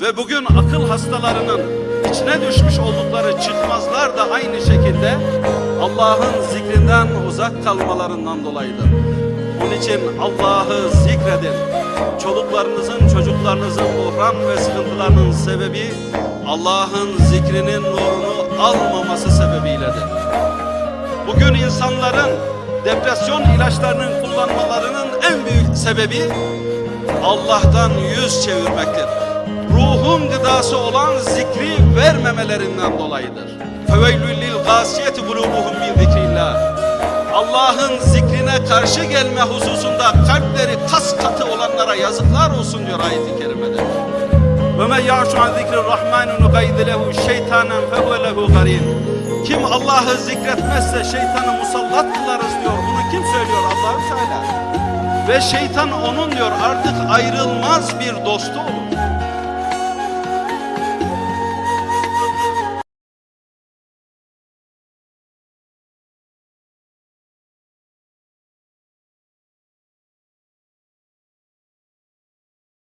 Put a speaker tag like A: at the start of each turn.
A: Ve bugün akıl hastalarının içine düşmüş oldukları çıkmazlar da aynı şekilde Allah'ın zikrinden uzak kalmalarından dolayıdır. Onun için Allah'ı zikredin. Çoluklarınızın, çocuklarınızın buhran ve sıkıntılarının sebebi Allah'ın zikrinin nurunu almaması sebebiyledir. Bugün insanların depresyon ilaçlarının kullanmalarının en büyük sebebi Allah'tan yüz çevirmektir. Ruhun gıdası olan zikri vermemelerinden dolayıdır. Feveylül lil gâsiyeti kulûbuhum min zikrillah. Allah'ın zikrine karşı gelme hususunda kalpleri kas katı olanlara yazıklar olsun diyor ayet-i kerimede. Ve men ya'şu an zikri rahmanu nugayyid lehu şeytanen fehuve garin. Kim Allah'ı zikretmezse şeytanı musallat kılarız diyor. Bunu kim söylüyor? Allah Teala. Ve şeytan onun diyor artık ayrılmaz bir dostu olur.